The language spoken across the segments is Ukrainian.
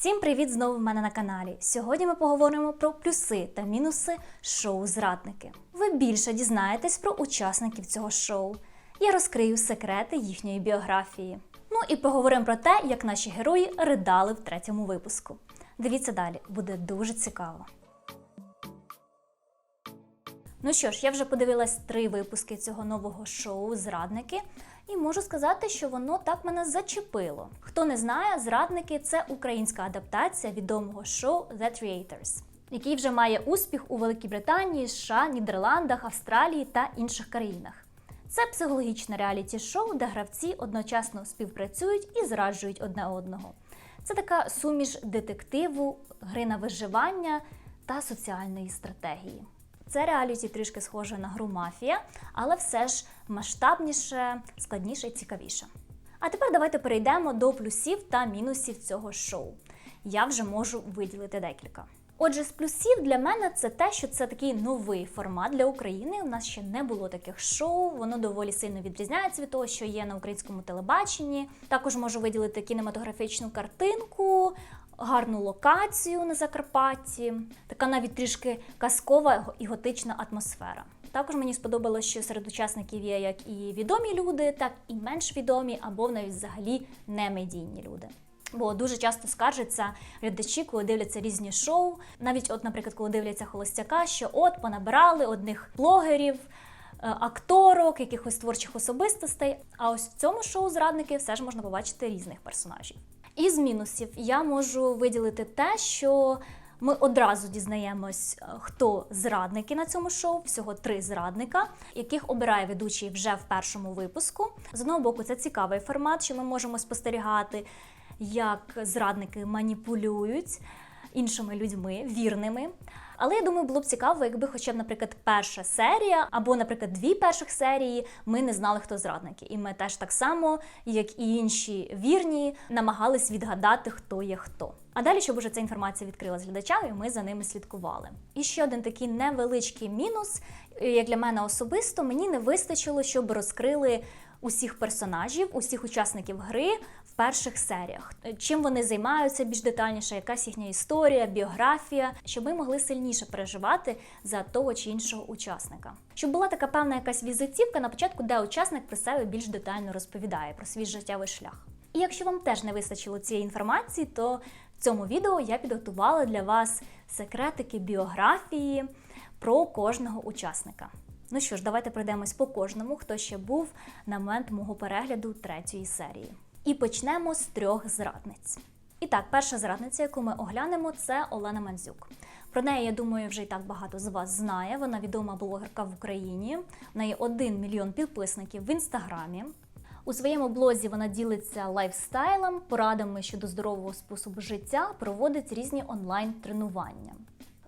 Всім привіт знову в мене на каналі. Сьогодні ми поговоримо про плюси та мінуси шоу Зрадники. Ви більше дізнаєтесь про учасників цього шоу. Я розкрию секрети їхньої біографії. Ну і поговоримо про те, як наші герої ридали в третьому випуску. Дивіться далі, буде дуже цікаво. Ну що ж, я вже подивилась три випуски цього нового шоу Зрадники, і можу сказати, що воно так мене зачепило. Хто не знає, зрадники це українська адаптація відомого шоу The Creators, який вже має успіх у Великій Британії, США, Нідерландах, Австралії та інших країнах. Це психологічне реаліті-шоу, де гравці одночасно співпрацюють і зраджують одне одного. Це така суміш детективу, гри на виживання та соціальної стратегії. Це реаліті трішки схоже на гру мафія, але все ж масштабніше, складніше і цікавіше. А тепер давайте перейдемо до плюсів та мінусів цього шоу. Я вже можу виділити декілька. Отже, з плюсів для мене це те, що це такий новий формат для України. У нас ще не було таких шоу, воно доволі сильно відрізняється від того, що є на українському телебаченні. Також можу виділити кінематографічну картинку, гарну локацію на Закарпатті, така навіть трішки казкова і готична атмосфера. Також мені сподобалось, що серед учасників є як і відомі люди, так і менш відомі, або навіть взагалі немедійні люди. Бо дуже часто скаржаться глядачі, коли дивляться різні шоу. Навіть, от, наприклад, коли дивляться холостяка, що от понабирали одних блогерів, е, акторок, якихось творчих особистостей. А ось в цьому шоу зрадники все ж можна побачити різних персонажів. Із мінусів я можу виділити те, що ми одразу дізнаємось, е, хто зрадники на цьому шоу. Всього три зрадника, яких обирає ведучий вже в першому випуску. З одного боку, це цікавий формат, що ми можемо спостерігати, як зрадники маніпулюють іншими людьми, вірними. Але я думаю, було б цікаво, якби, хоча б, наприклад, перша серія, або, наприклад, дві перших серії, ми не знали, хто зрадники. І ми теж так само, як і інші вірні, намагались відгадати, хто є хто. А далі, щоб уже ця інформація відкрилась глядачам, і ми за ними слідкували. І ще один такий невеличкий мінус, як для мене особисто, мені не вистачило, щоб розкрили усіх персонажів, усіх учасників гри перших серіях. Чим вони займаються більш детальніше, якась їхня історія, біографія, щоб ми могли сильніше переживати за того чи іншого учасника. Щоб була така певна якась візитівка на початку, де учасник про себе більш детально розповідає про свій життєвий шлях. І якщо вам теж не вистачило цієї інформації, то в цьому відео я підготувала для вас секретики біографії про кожного учасника. Ну що ж, давайте пройдемось по кожному, хто ще був на момент мого перегляду третьої серії. І почнемо з трьох зрадниць. І так, перша зрадниця, яку ми оглянемо, це Олена Мандзюк. Про неї, я думаю, вже і так багато з вас знає. Вона відома блогерка в Україні. В неї 1 мільйон підписників в інстаграмі. У своєму блозі вона ділиться лайфстайлом, порадами щодо здорового способу життя, проводить різні онлайн-тренування.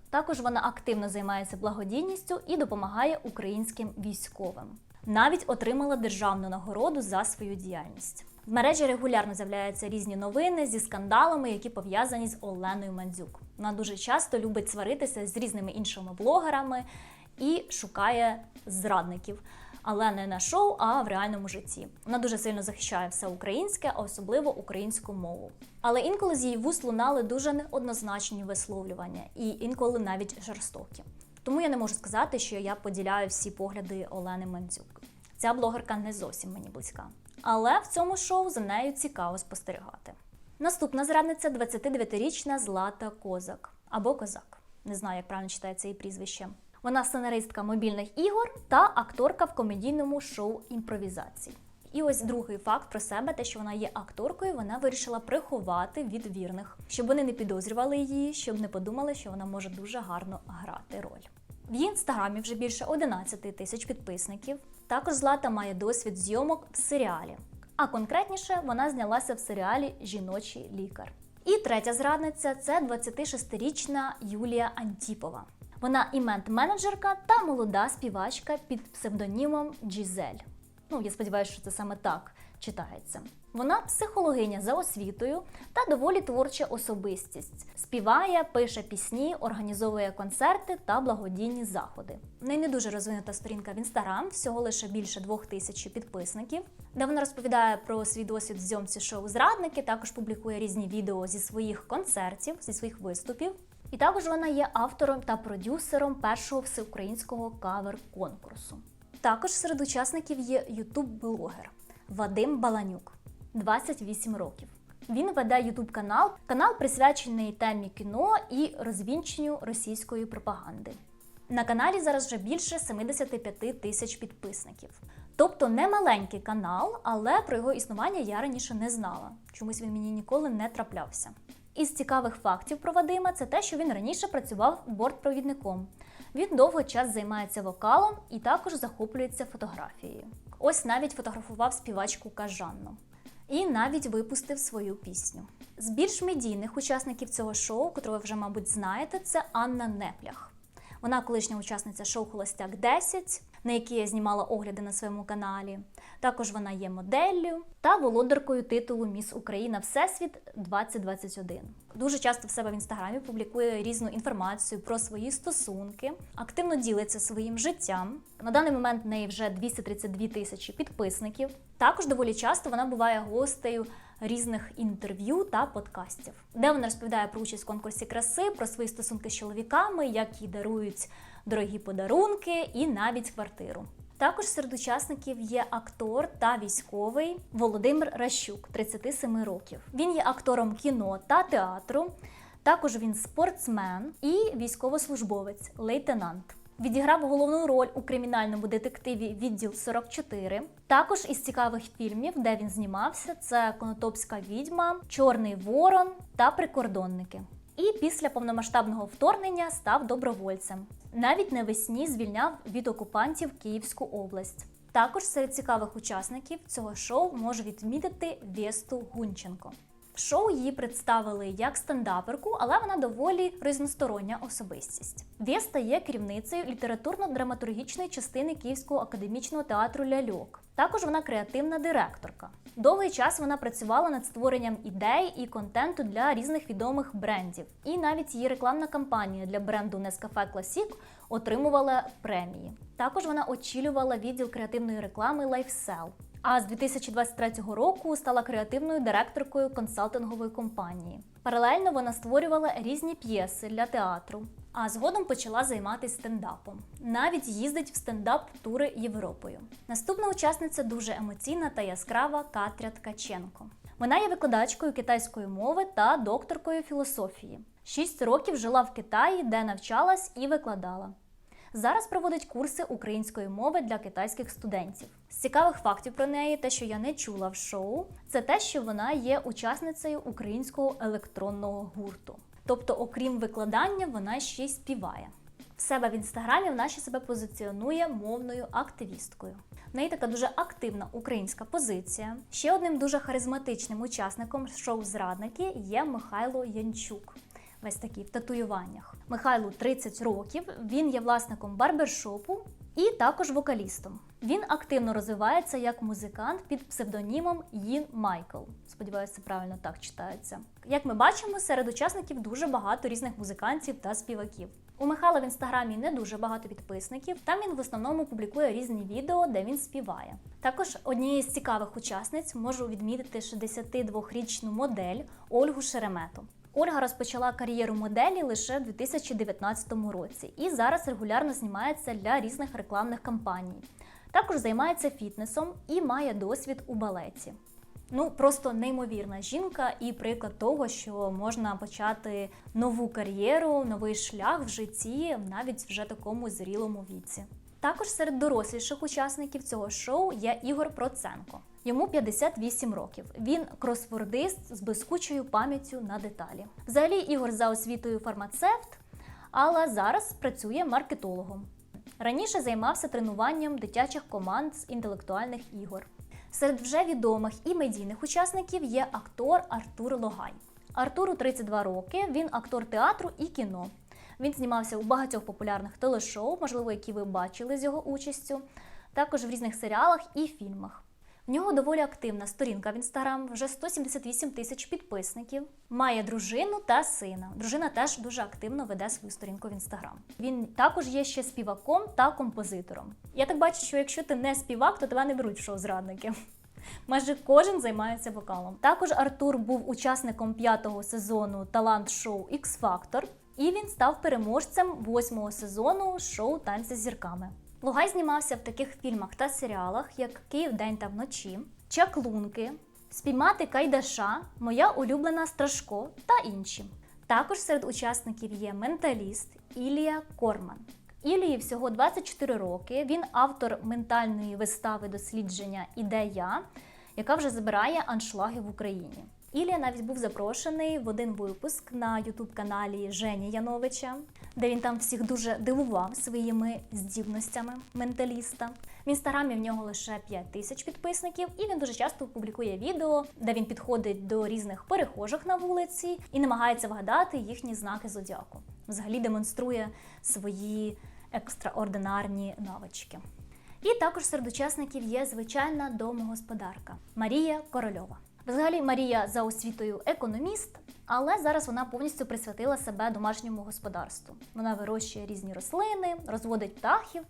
Також вона активно займається благодійністю і допомагає українським військовим. Навіть отримала державну нагороду за свою діяльність. В мережі регулярно з'являються різні новини зі скандалами, які пов'язані з Оленою Мандзюк. Вона дуже часто любить сваритися з різними іншими блогерами і шукає зрадників. Але не на шоу, а в реальному житті. Вона дуже сильно захищає все українське, а особливо українську мову. Але інколи з її вуст лунали дуже неоднозначні висловлювання, і інколи навіть жорстокі. Тому я не можу сказати, що я поділяю всі погляди Олени Мандзюк. Ця блогерка не зовсім мені близька. Але в цьому шоу за нею цікаво спостерігати. Наступна зрадниця 29-річна Злата Козак або Козак. Не знаю, як правильно читається її прізвище. Вона сценаристка мобільних ігор та акторка в комедійному шоу імпровізації. І ось другий факт про себе, те, що вона є акторкою, вона вирішила приховати від вірних, щоб вони не підозрювали її, щоб не подумали, що вона може дуже гарно грати роль. В її інстаграмі вже більше 11 тисяч підписників. Також Злата має досвід зйомок в серіалі. А конкретніше вона знялася в серіалі Жіночий лікар. І третя зрадниця це 26-річна Юлія Антіпова. Вона івент-менеджерка та молода співачка під псевдонімом Джізель. Ну, я сподіваюся, що це саме так читається. Вона психологиня за освітою та доволі творча особистість. Співає, пише пісні, організовує концерти та благодійні заходи. В неї не дуже розвинута сторінка в інстаграм, всього лише більше двох тисяч підписників, де вона розповідає про свій досвід в зйомці шоу Зрадники. Також публікує різні відео зі своїх концертів, зі своїх виступів. І також вона є автором та продюсером першого всеукраїнського кавер-конкурсу. Також серед учасників є ютуб-блогер Вадим Баланюк, 28 років. Він веде ютуб канал, канал присвячений темі кіно і розвінченню російської пропаганди. На каналі зараз вже більше 75 тисяч підписників. Тобто не маленький канал, але про його існування я раніше не знала. Чомусь він мені ніколи не траплявся. Із цікавих фактів про Вадима це те, що він раніше працював бортпровідником. Він довгий час займається вокалом і також захоплюється фотографією. Ось навіть фотографував співачку Кажанну. І навіть випустив свою пісню. З більш медійних учасників цього шоу, котрого ви вже, мабуть, знаєте, це Анна Неплях. Вона колишня учасниця шоу Холостяк 10, на якій я знімала огляди на своєму каналі. Також вона є моделлю та володаркою титулу Міс Україна Всесвіт 2021. Дуже часто в себе в інстаграмі публікує різну інформацію про свої стосунки, активно ділиться своїм життям. На даний момент в неї вже 232 тисячі підписників. Також доволі часто вона буває гостею різних інтерв'ю та подкастів, де вона розповідає про участь в конкурсі краси, про свої стосунки з чоловіками, як їй дарують дорогі подарунки і навіть квартиру. Також серед учасників є актор та військовий Володимир Ращук, 37 років. Він є актором кіно та театру. Також він спортсмен і військовослужбовець, лейтенант. Відіграв головну роль у кримінальному детективі Відділ 44. Також із цікавих фільмів, де він знімався, це Конотопська відьма, Чорний Ворон та Прикордонники. І після повномасштабного вторгнення став добровольцем. Навіть навесні звільняв від окупантів Київську область. Також серед цікавих учасників цього шоу може відмітити Весту Гунченко. Шоу її представили як стендаперку, але вона доволі різностороння особистість. Веста є керівницею літературно-драматургічної частини Київського академічного театру Ляльок. Також вона креативна директорка. Довгий час вона працювала над створенням ідей і контенту для різних відомих брендів. І навіть її рекламна кампанія для бренду Nescafe Classic отримувала премії. Також вона очолювала відділ креативної реклами LifeSell. А з 2023 року стала креативною директоркою консалтингової компанії. Паралельно вона створювала різні п'єси для театру, а згодом почала займатися стендапом. Навіть їздить в стендап-тури Європою. Наступна учасниця дуже емоційна та яскрава Катря Ткаченко. Вона є викладачкою китайської мови та докторкою філософії. Шість років жила в Китаї, де навчалась і викладала. Зараз проводить курси української мови для китайських студентів. З цікавих фактів про неї, те, що я не чула в шоу, це те, що вона є учасницею українського електронного гурту. Тобто, окрім викладання, вона ще й співає. В себе в інстаграмі вона ще себе позиціонує мовною активісткою. В неї така дуже активна українська позиція. Ще одним дуже харизматичним учасником шоу Зрадники є Михайло Янчук. Весь такий в татуюваннях. Михайлу 30 років. Він є власником барбершопу і також вокалістом. Він активно розвивається як музикант під псевдонімом Їн Майкл. Сподіваюся, правильно так читається. Як ми бачимо, серед учасників дуже багато різних музикантів та співаків. У Михайла в інстаграмі не дуже багато підписників. Там він в основному публікує різні відео, де він співає. Також однією з цікавих учасниць можу відмітити 62-річну модель Ольгу Шеремету. Ольга розпочала кар'єру моделі лише в 2019 році і зараз регулярно знімається для різних рекламних кампаній. Також займається фітнесом і має досвід у балеті. Ну, просто неймовірна жінка і приклад того, що можна почати нову кар'єру, новий шлях в житті навіть вже такому зрілому віці. Також серед доросліших учасників цього шоу є Ігор Проценко. Йому 58 років. Він кросвордист з блискучою пам'яттю на деталі. Взагалі, Ігор за освітою фармацевт, але зараз працює маркетологом. Раніше займався тренуванням дитячих команд з інтелектуальних ігор. Серед вже відомих і медійних учасників є актор Артур Логай. Артуру 32 роки, він актор театру і кіно. Він знімався у багатьох популярних телешоу, можливо, які ви бачили з його участю, також в різних серіалах і фільмах. В нього доволі активна сторінка в інстаграм, вже 178 тисяч підписників. Має дружину та сина. Дружина теж дуже активно веде свою сторінку в інстаграм. Він також є ще співаком та композитором. Я так бачу, що якщо ти не співак, то тебе не беруть в шоу зрадники. Майже кожен займається вокалом. Також Артур був учасником п'ятого сезону талант-шоу X Factor, і він став переможцем восьмого сезону шоу Танці з зірками. Лугай знімався в таких фільмах та серіалах, як Київ день та вночі, Чаклунки, Спіймати Кайдаша, Моя улюблена Страшко та інші. Також серед учасників є менталіст Ілія Корман. Ілії всього 24 роки. Він автор ментальної вистави дослідження Ідея, яка вже збирає аншлаги в Україні. Ілія навіть був запрошений в один випуск на ютуб-каналі Жені Яновича, де він там всіх дуже дивував своїми здібностями менталіста. В інстаграмі в нього лише 5 тисяч підписників, і він дуже часто публікує відео, де він підходить до різних перехожих на вулиці і намагається вгадати їхні знаки зодіаку. Взагалі демонструє свої екстраординарні навички. І також серед учасників є звичайна домогосподарка Марія Корольова. Взагалі, Марія за освітою економіст, але зараз вона повністю присвятила себе домашньому господарству. Вона вирощує різні рослини, розводить птахів,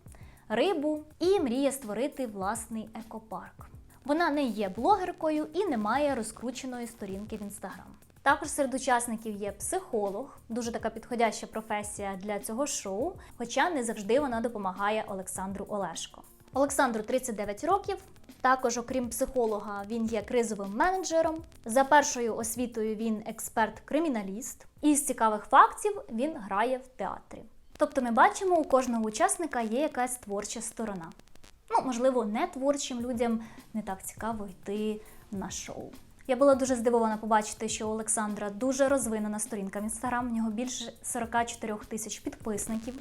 рибу і мріє створити власний екопарк. Вона не є блогеркою і не має розкрученої сторінки в інстаграм. Також серед учасників є психолог, дуже така підходяща професія для цього шоу, хоча не завжди вона допомагає Олександру Олешко. Олександру 39 років. Також, окрім психолога, він є кризовим менеджером. За першою освітою він експерт-криміналіст. І з цікавих фактів він грає в театрі. Тобто, ми бачимо, у кожного учасника є якась творча сторона. Ну, можливо, не творчим людям не так цікаво йти на шоу. Я була дуже здивована побачити, що у Олександра дуже розвинена сторінка в інстаграм. В нього більше 44 тисяч підписників.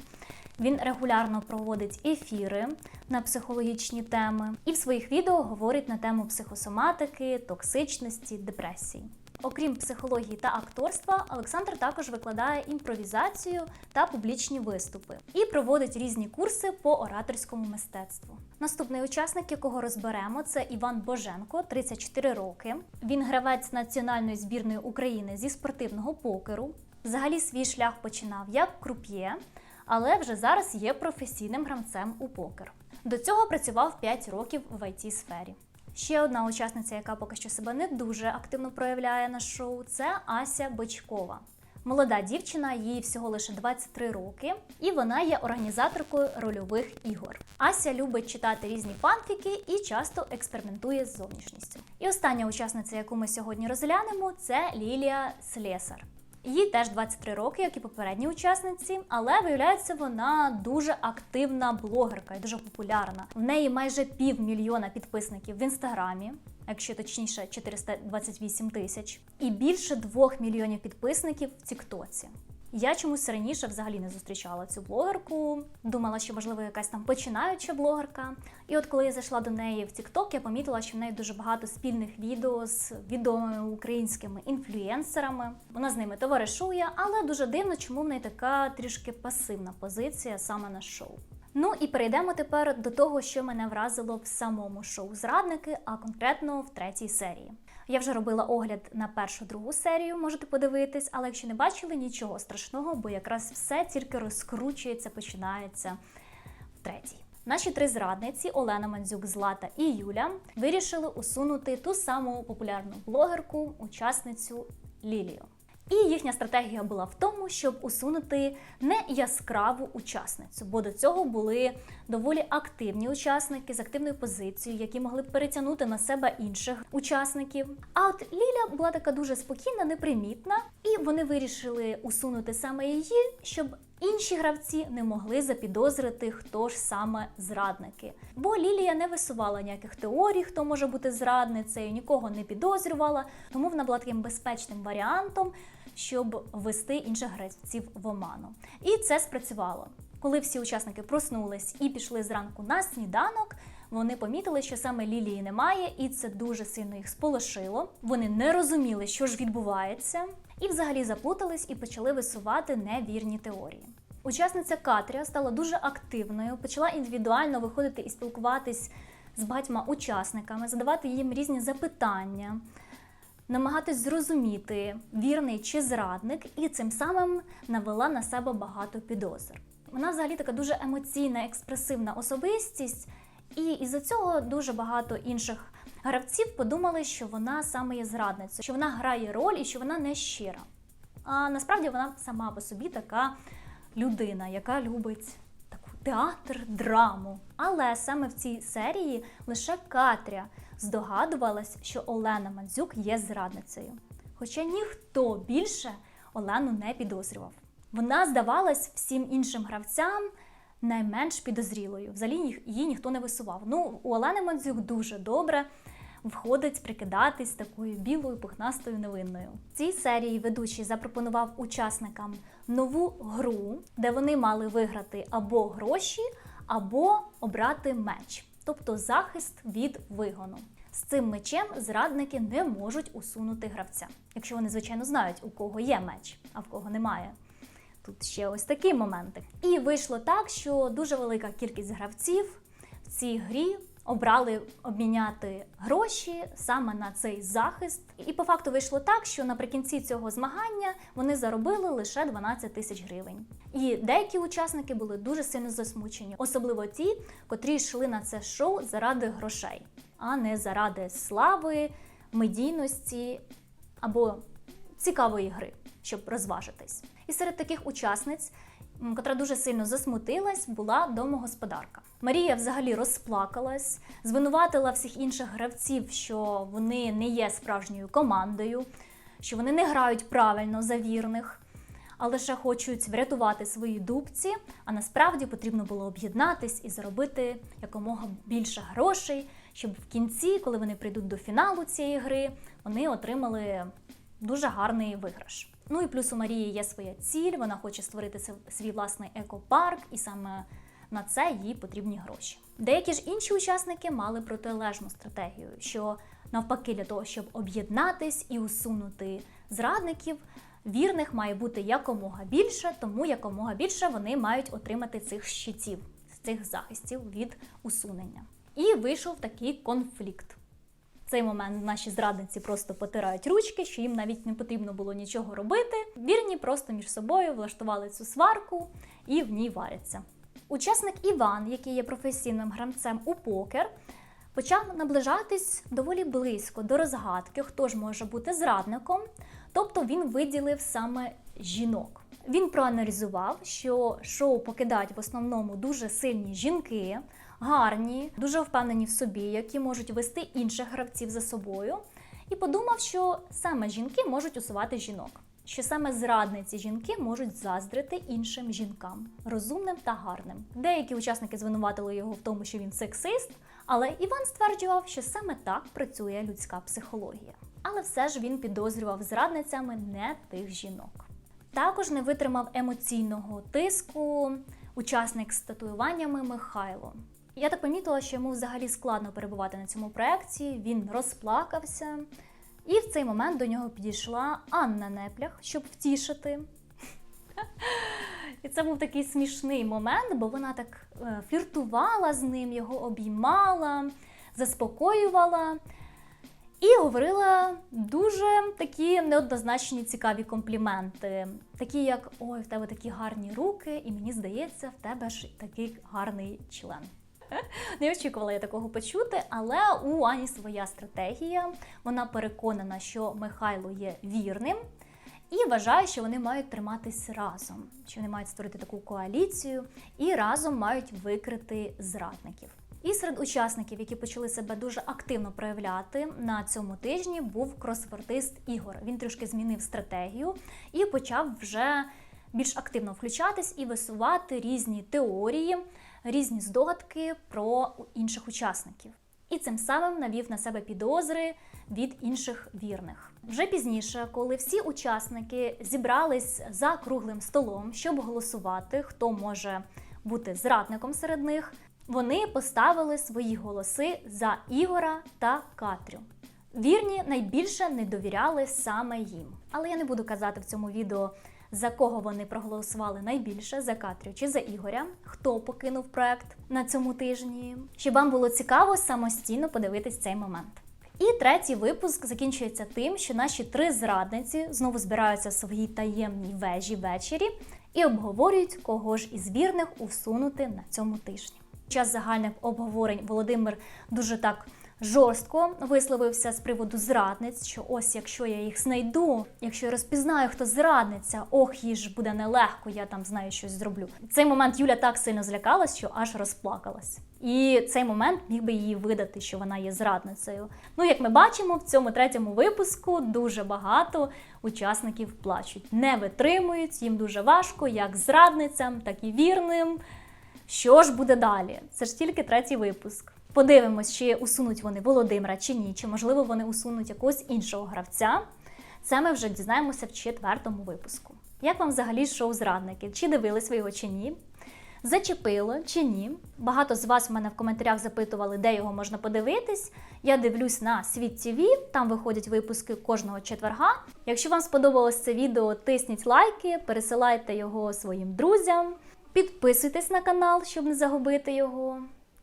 Він регулярно проводить ефіри на психологічні теми і в своїх відео говорить на тему психосоматики, токсичності, депресії. Окрім психології та акторства, Олександр також викладає імпровізацію та публічні виступи і проводить різні курси по ораторському мистецтву. Наступний учасник, якого розберемо, це Іван Боженко, 34 роки. Він гравець національної збірної України зі спортивного покеру. Взагалі свій шлях починав як круп'є, але вже зараз є професійним гравцем у покер. До цього працював 5 років в it сфері. Ще одна учасниця, яка поки що себе не дуже активно проявляє на шоу, це Ася Бочкова. Молода дівчина, їй всього лише 23 роки, і вона є організаторкою рольових ігор. Ася любить читати різні фанфіки і часто експериментує з зовнішністю. І остання учасниця, яку ми сьогодні розглянемо, це Лілія Слєсар. Їй теж 23 роки, як і попередній учасниці, але виявляється, вона дуже активна блогерка і дуже популярна. В неї майже півмільйона підписників в інстаграмі, якщо точніше, 428 тисяч, і більше 2 мільйонів підписників в Тіктоці. Я чомусь раніше взагалі не зустрічала цю блогерку. Думала, що можливо якась там починаюча блогерка. І от коли я зайшла до неї в TikTok, я помітила, що в неї дуже багато спільних відео з відомими українськими інфлюєнсерами. Вона з ними товаришує, але дуже дивно, чому в неї така трішки пасивна позиція саме на шоу. Ну і перейдемо тепер до того, що мене вразило в самому шоу Зрадники, а конкретно в третій серії. Я вже робила огляд на першу другу серію, можете подивитись, але якщо не бачили, нічого страшного, бо якраз все тільки розкручується, починається в третій. Наші три зрадниці Олена Мандзюк, Злата і Юля вирішили усунути ту саму популярну блогерку, учасницю Лілію. І їхня стратегія була в тому, щоб усунути не яскраву учасницю, бо до цього були доволі активні учасники з активною позицією, які могли б перетягнути на себе інших учасників. А от Ліля була така дуже спокійна, непримітна, і вони вирішили усунути саме її, щоб інші гравці не могли запідозрити, хто ж саме зрадники. Бо Лілія не висувала ніяких теорій, хто може бути зрадницею, нікого не підозрювала, тому вона була таким безпечним варіантом, щоб ввести інших гравців в оману. І це спрацювало. Коли всі учасники проснулись і пішли зранку на сніданок, вони помітили, що саме Лілії немає, і це дуже сильно їх сполошило. Вони не розуміли, що ж відбувається, і взагалі заплутались і почали висувати невірні теорії. Учасниця Катрія стала дуже активною, почала індивідуально виходити і спілкуватись з багатьма учасниками, задавати їм різні запитання, намагатись зрозуміти, вірний чи зрадник, і цим самим навела на себе багато підозр. Вона взагалі така дуже емоційна, експресивна особистість, і із-за цього дуже багато інших гравців подумали, що вона саме є зрадницею, що вона грає роль і що вона не щира. А насправді вона сама по собі така людина, яка любить таку театр, драму. Але саме в цій серії лише Катря здогадувалась, що Олена Мандзюк є зрадницею. Хоча ніхто більше Олену не підозрював. Вона здавалась всім іншим гравцям найменш підозрілою. Взагалі її ніхто не висував. Ну, у Олени Мандзюк дуже добре входить прикидатись такою білою пухнастою невинною. В цій серії ведучий запропонував учасникам нову гру, де вони мали виграти або гроші, або обрати меч, тобто захист від вигону. З цим мечем зрадники не можуть усунути гравця, якщо вони, звичайно, знають, у кого є меч, а в кого немає. Тут ще ось такі моменти. І вийшло так, що дуже велика кількість гравців в цій грі обрали обміняти гроші саме на цей захист. І по факту вийшло так, що наприкінці цього змагання вони заробили лише 12 тисяч гривень. І деякі учасники були дуже сильно засмучені, особливо ті, котрі йшли на це шоу заради грошей, а не заради слави, медійності або цікавої гри, щоб розважитись. І серед таких учасниць, котра дуже сильно засмутилась, була домогосподарка. Марія взагалі розплакалась, звинуватила всіх інших гравців, що вони не є справжньою командою, що вони не грають правильно за вірних, а лише хочуть врятувати свої дубці. А насправді потрібно було об'єднатись і заробити якомога більше грошей, щоб в кінці, коли вони прийдуть до фіналу цієї гри, вони отримали дуже гарний виграш. Ну і плюс у Марії є своя ціль, вона хоче створити свій власний екопарк, і саме на це їй потрібні гроші. Деякі ж інші учасники мали протилежну стратегію, що навпаки, для того, щоб об'єднатись і усунути зрадників, вірних має бути якомога більше, тому якомога більше вони мають отримати цих щитів, цих захистів від усунення. І вийшов такий конфлікт. Цей момент наші зрадниці просто потирають ручки, що їм навіть не потрібно було нічого робити. Вірні просто між собою влаштували цю сварку і в ній варяться. Учасник Іван, який є професійним гравцем у покер, почав наближатись доволі близько до розгадки, хто ж може бути зрадником. Тобто він виділив саме жінок. Він проаналізував, що шоу покидають в основному дуже сильні жінки, гарні, дуже впевнені в собі, які можуть вести інших гравців за собою, і подумав, що саме жінки можуть усувати жінок. Що саме зрадниці жінки можуть заздрити іншим жінкам, розумним та гарним. Деякі учасники звинуватили його в тому, що він сексист, але Іван стверджував, що саме так працює людська психологія. Але все ж він підозрював зрадницями не тих жінок. Також не витримав емоційного тиску учасник з татуюваннями Михайло. Я так помітила, що йому взагалі складно перебувати на цьому проєкті, він розплакався. І в цей момент до нього підійшла Анна Неплях, щоб втішити. І це був такий смішний момент, бо вона так е, фліртувала з ним, його обіймала, заспокоювала і говорила дуже такі неоднозначні цікаві компліменти. Такі як Ой, в тебе такі гарні руки, і мені здається, в тебе ж такий гарний член. Не очікувала я такого почути, але у Ані своя стратегія. Вона переконана, що Михайло є вірним, і вважає, що вони мають триматись разом, що вони мають створити таку коаліцію і разом мають викрити зрадників. І серед учасників, які почали себе дуже активно проявляти на цьому тижні, був кросфортист Ігор. Він трішки змінив стратегію і почав вже більш активно включатись і висувати різні теорії, різні здогадки про інших учасників. І цим самим навів на себе підозри від інших вірних. Вже пізніше, коли всі учасники зібрались за круглим столом, щоб голосувати, хто може бути зрадником серед них, вони поставили свої голоси за Ігора та Катрю. Вірні найбільше не довіряли саме їм. Але я не буду казати в цьому відео, за кого вони проголосували найбільше за Катрю чи за Ігоря, хто покинув проект на цьому тижні. Щоб вам було цікаво самостійно подивитись цей момент. І третій випуск закінчується тим, що наші три зрадниці знову збираються в своїй таємній вежі ввечері і обговорюють, кого ж із вірних усунути на цьому тижні. Під час загальних обговорень Володимир дуже так жорстко висловився з приводу зрадниць, що ось якщо я їх знайду, якщо я розпізнаю, хто зрадниця, ох, їй ж буде нелегко, я там знаю, щось зроблю. Цей момент Юля так сильно злякалась, що аж розплакалась. І цей момент міг би її видати, що вона є зрадницею. Ну, як ми бачимо, в цьому третьому випуску дуже багато учасників плачуть, не витримують, їм дуже важко, як зрадницям, так і вірним. Що ж буде далі? Це ж тільки третій випуск. Подивимось, чи усунуть вони Володимира чи ні, чи можливо вони усунуть якогось іншого гравця. Це ми вже дізнаємося в четвертому випуску. Як вам взагалі шоу зрадники? Чи дивились ви його чи ні? Зачепило чи ні? Багато з вас в мене в коментарях запитували, де його можна подивитись. Я дивлюсь на Світ ТВ, там виходять випуски кожного четверга. Якщо вам сподобалось це відео, тисніть лайки, пересилайте його своїм друзям, підписуйтесь на канал, щоб не загубити його.